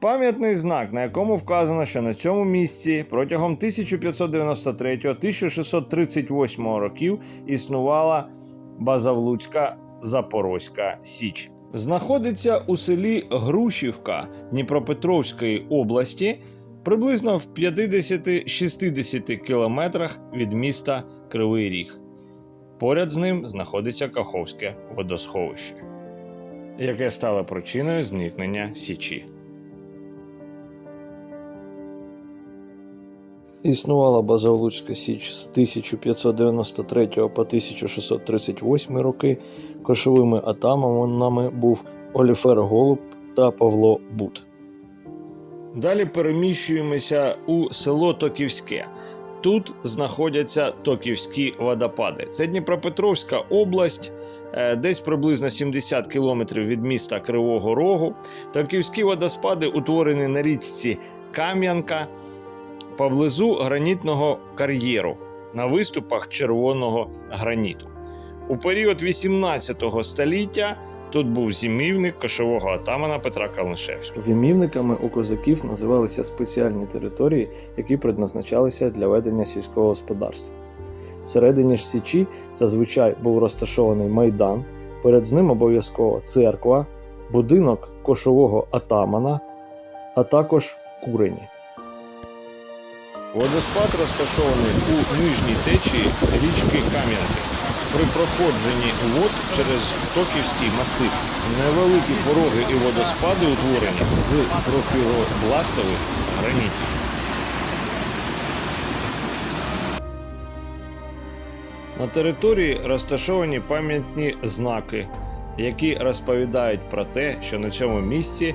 Пам'ятний знак, на якому вказано, що на цьому місці протягом 1593-1638 років існувала Базавлуцька Запорозька Січ. Знаходиться у селі Грушівка Дніпропетровської області, приблизно в 50-60 кілометрах від міста Кривий Ріг. Поряд з ним знаходиться Каховське водосховище, яке стало причиною зникнення Січі. Існувала Базовлуцька Січ з 1593 по 1638 роки. Кошовими атаманами був Оліфер Голуб та Павло Бут. Далі переміщуємося у село Токівське. Тут знаходяться Токівські водопади. Це Дніпропетровська область, е, десь приблизно 70 кілометрів від міста Кривого Рогу. Токівські водоспади утворені на річці Кам'янка поблизу гранітного кар'єру на виступах червоного граніту. У період 18 століття тут був зимівник кошового атамана Петра Калнишевського. Зимівниками у козаків називалися спеціальні території, які предназначалися для ведення сільського господарства. Всередині ж Січі зазвичай був розташований майдан, перед ним обов'язково церква, будинок кошового атамана, а також курені. Водоспад розташований у нижній течії річки Кам'янки. При проходженні вод через Токівський масив невеликі пороги і водоспади утворені з профілобластових гранітів. На території розташовані пам'ятні знаки, які розповідають про те, що на цьому місці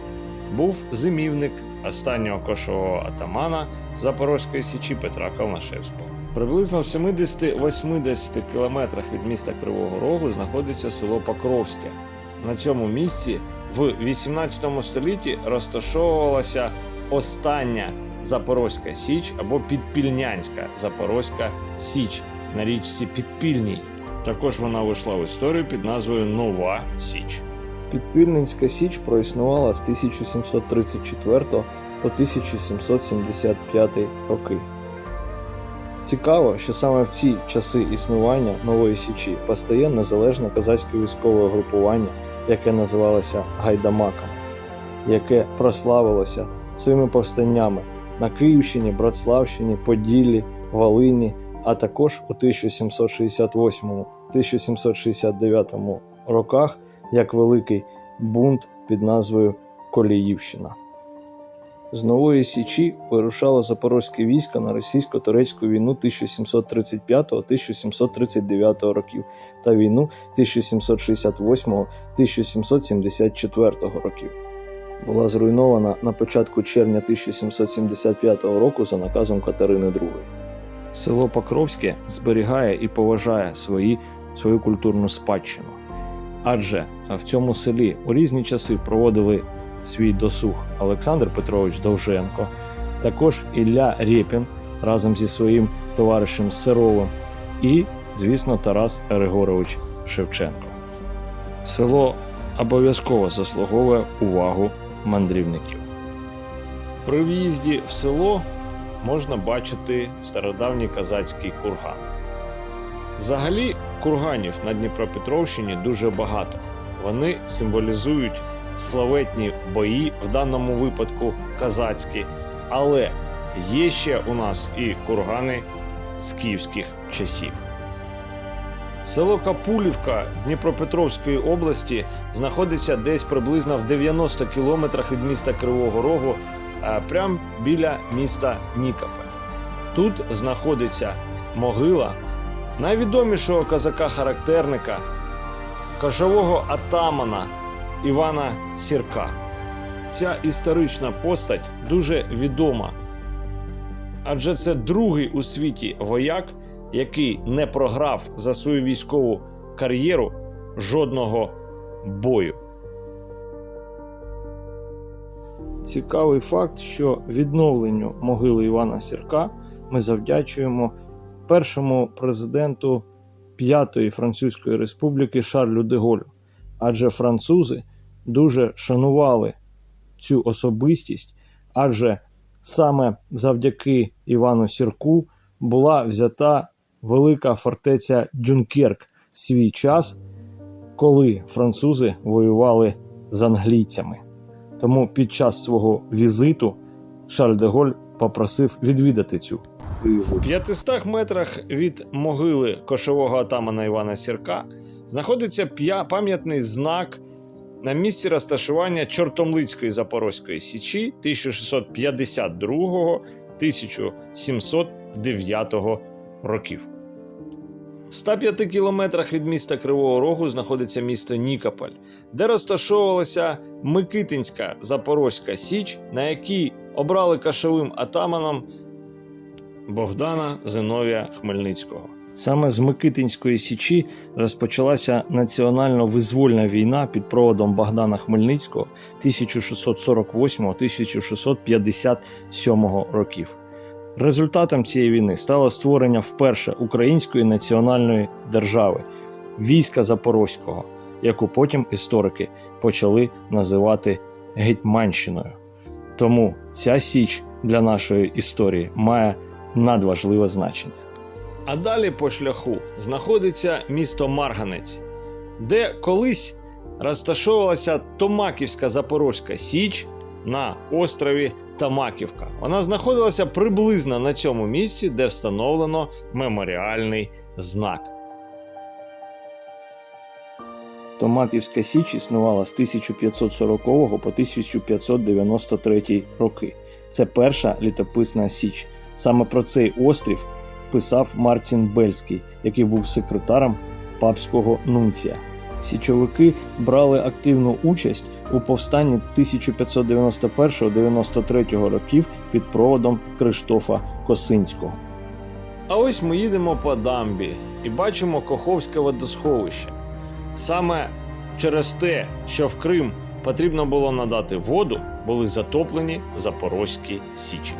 був зимівник останнього кошового атамана Запорозької січі Петра Калнашевського. Приблизно в 70-80 кілометрах від міста Кривого Рогу знаходиться село Покровське. На цьому місці в 18 столітті розташовувалася остання Запорозька Січ або Підпільнянська Запорозька Січ на річці Підпільній. Також вона вийшла в історію під назвою Нова Січ. Підпільницька Січ проіснувала з 1734 по 1775 роки. Цікаво, що саме в ці часи існування Нової Січі постає незалежне козацьке військове групування, яке називалося Гайдамаком, яке прославилося своїми повстаннями на Київщині, Братславщині, Поділлі, Волині, а також у 1768-1769 роках як великий бунт під назвою Коліївщина. З Нової Січі вирушало запорозьке військо на російсько-турецьку війну 1735-1739 років та війну 1768-1774 років. Була зруйнована на початку червня 1775 року за наказом Катерини II. Село Покровське зберігає і поважає свої, свою культурну спадщину. Адже в цьому селі у різні часи проводили свій досуг Олександр Петрович Довженко, також Ілля Рєпін разом зі своїм товаришем Сировим і, звісно, Тарас Григорович Шевченко. Село обов'язково заслуговує увагу мандрівників. При в'їзді в село можна бачити стародавній казацький курган. Взагалі, курганів на Дніпропетровщині дуже багато. Вони символізують славетні бої, в даному випадку казацькі, але є ще у нас і кургани з київських часів. Село Капулівка Дніпропетровської області знаходиться десь приблизно в 90 кілометрах від міста Кривого Рогу, прямо біля міста Нікопе. Тут знаходиться могила найвідомішого козака-характерника, кошового атамана Івана Сірка. Ця історична постать дуже відома, адже це другий у світі вояк, який не програв за свою військову кар'єру жодного бою. Цікавий факт, що відновленню могили Івана Сірка ми завдячуємо першому президенту П'ятої Французької Республіки Шарлю де Голю, адже французи дуже шанували цю особистість, адже саме завдяки Івану Сірку була взята велика фортеця Дюнкерк в свій час, коли французи воювали з англійцями. Тому під час свого візиту Шарль де Голь попросив відвідати цю У 500 метрах від могили кошового отамана Івана Сірка знаходиться пам'ятний знак на місці розташування Чортомлицької Запорозької січі 1652-1709 років. В 105 кілометрах від міста Кривого Рогу знаходиться місто Нікополь, де розташовувалася Микитинська Запорозька Січ, на якій обрали кашовим атаманом Богдана Зиновія Хмельницького. Саме з Микитинської січі розпочалася національно-визвольна війна під проводом Богдана Хмельницького 1648-1657 років. Результатом цієї війни стало створення вперше української національної держави війська Запорозького, яку потім історики почали називати Гетьманщиною. Тому ця січ для нашої історії має надважливе значення. А далі по шляху знаходиться місто Марганець, де колись розташовувалася Томаківська Запорозька Січ на острові Тамаківка. Вона знаходилася приблизно на цьому місці, де встановлено меморіальний знак. Томаківська Січ існувала з 1540 по 1593 роки. Це перша літописна Січ. Саме про цей острів писав Мартін Бельський, який був секретарем папського нунція. Січовики брали активну участь у повстанні 1591-93 років під проводом Криштофа Косинського. А ось ми їдемо по дамбі і бачимо Коховське водосховище. Саме через те, що в Крим потрібно було надати воду, були затоплені Запорозькі січі.